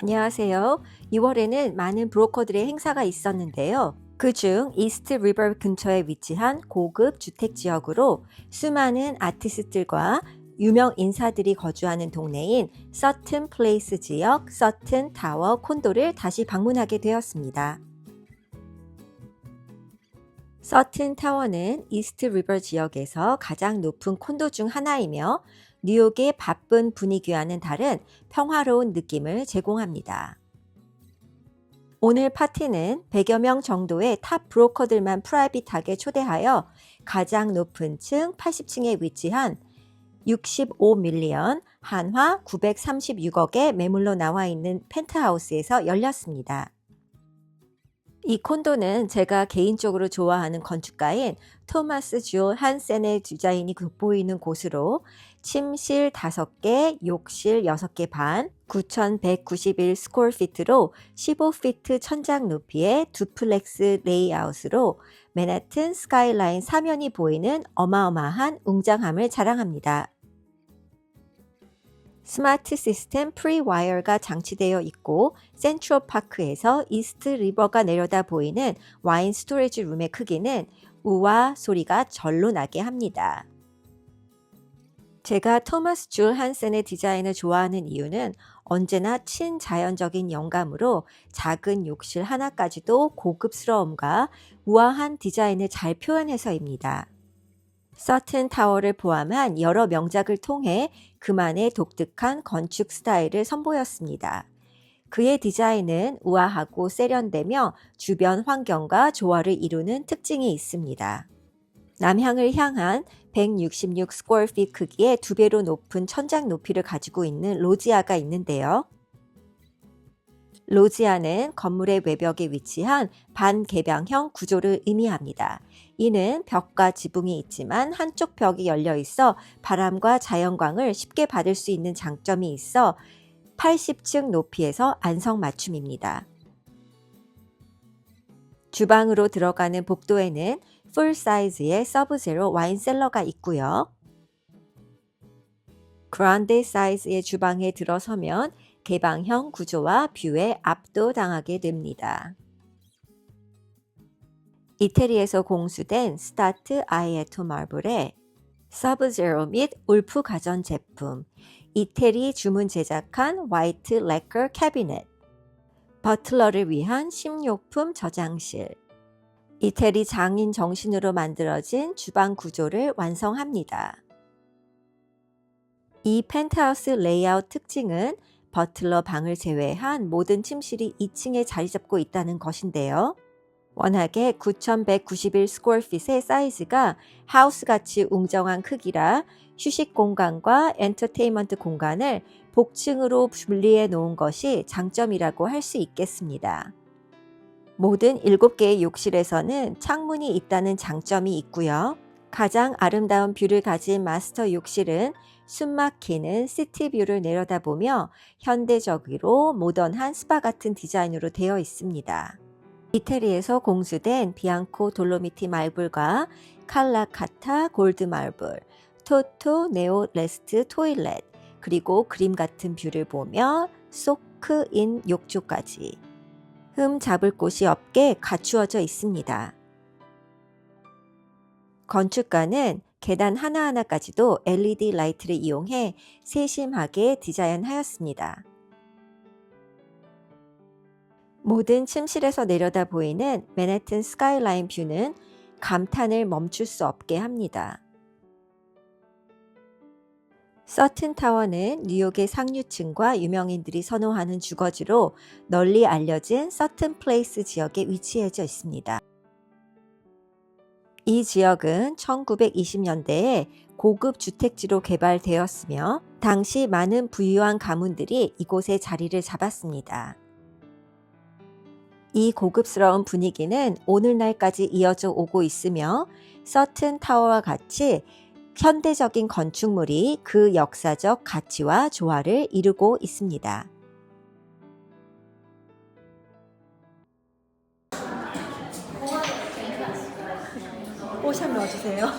안녕하세요. 2월에는 많은 브로커들의 행사가 있었는데요. 그중 이스트 리버 근처에 위치한 고급 주택 지역으로 수많은 아티스트들과 유명 인사들이 거주하는 동네인 서튼 플레이스 지역 서튼 타워 콘도를 다시 방문하게 되었습니다. 서튼 타워는 이스트 리버 지역에서 가장 높은 콘도 중 하나이며 뉴욕의 바쁜 분위기와는 다른 평화로운 느낌을 제공합니다. 오늘 파티는 100여 명 정도의 탑 브로커들만 프라이빗하게 초대하여 가장 높은 층 80층에 위치한 65밀리언 한화 936억의 매물로 나와 있는 펜트하우스에서 열렸습니다. 이 콘도는 제가 개인적으로 좋아하는 건축가인 토마스 주 한센의 디자인이 돋보이는 곳으로 침실 5개, 욕실 6개 반, 9,191 스퀘어피트로 15피트 천장 높이의 두플렉스 레이아웃으로 맨하튼 스카이라인 사면이 보이는 어마어마한 웅장함을 자랑합니다. 스마트 시스템 프리와이어가 장치되어 있고 센트럴 파크에서 이스트 리버가 내려다 보이는 와인 스토리지 룸의 크기는 우와 소리가 절로 나게 합니다. 제가 토마스 줄 한센의 디자인을 좋아하는 이유는 언제나 친자연적인 영감으로 작은 욕실 하나까지도 고급스러움과 우아한 디자인을 잘 표현해서입니다. 서튼 타워를 포함한 여러 명작을 통해 그만의 독특한 건축 스타일을 선보였습니다. 그의 디자인은 우아하고 세련되며 주변 환경과 조화를 이루는 특징이 있습니다. 남향을 향한 166 스퀘어핏 크기의 두 배로 높은 천장 높이를 가지고 있는 로지아가 있는데요. 로지아는 건물의 외벽에 위치한 반개방형 구조를 의미합니다. 이는 벽과 지붕이 있지만 한쪽 벽이 열려 있어 바람과 자연광을 쉽게 받을 수 있는 장점이 있어 80층 높이에서 안성맞춤입니다. 주방으로 들어가는 복도에는 풀 사이즈의 서브제로 와인 셀러가 있고요. 그란데 사이즈의 주방에 들어서면 개방형 구조와 뷰에 압도당하게 됩니다. 이태리에서 공수된 스타트 아이에토 마블의 서브제로 및 울프 가전 제품, 이태리 주문 제작한 화이트 레커 캐비넷, 버틀러를 위한 식료품 저장실, 이태리 장인 정신으로 만들어진 주방 구조를 완성합니다. 이 펜트하우스 레이아웃 특징은 버틀러 방을 제외한 모든 침실이 2층에 자리 잡고 있다는 것인데요. 워낙에 9,191 스퀘어핏의 사이즈가 하우스같이 웅장한 크기라 휴식 공간과 엔터테인먼트 공간을 복층으로 분리해 놓은 것이 장점이라고 할 수 있겠습니다. 모든 7개의 욕실에서는 창문이 있다는 장점이 있고요. 가장 아름다운 뷰를 가진 마스터 욕실은 숨막히는 시티뷰를 내려다보며 현대적으로 모던한 스파 같은 디자인으로 되어 있습니다. 이태리에서 공수된 비앙코 돌로미티 말블과 칼라카타 골드 말블, 토토 네오 레스트 토일렛, 그리고 그림 같은 뷰를 보며 소크인 욕조까지 흠 잡을 곳이 없게 갖추어져 있습니다. 건축가는 계단 하나하나까지도 LED 라이트를 이용해 세심하게 디자인하였습니다. 모든 침실에서 내려다 보이는 맨해튼 스카이라인 뷰는 감탄을 멈출 수 없게 합니다. 서튼 타워는 뉴욕의 상류층과 유명인들이 선호하는 주거지로 널리 알려진 서튼 플레이스 지역에 위치해져 있습니다. 이 지역은 1920년대에 고급 주택지로 개발되었으며 당시 많은 부유한 가문들이 이곳에 자리를 잡았습니다. 이 고급스러운 분위기는 오늘날까지 이어져 오고 있으며 서튼 타워와 같이 현대적인 건축물이 그 역사적 가치와 조화를 이루고 있습니다. 뽀샵 넣어주세요.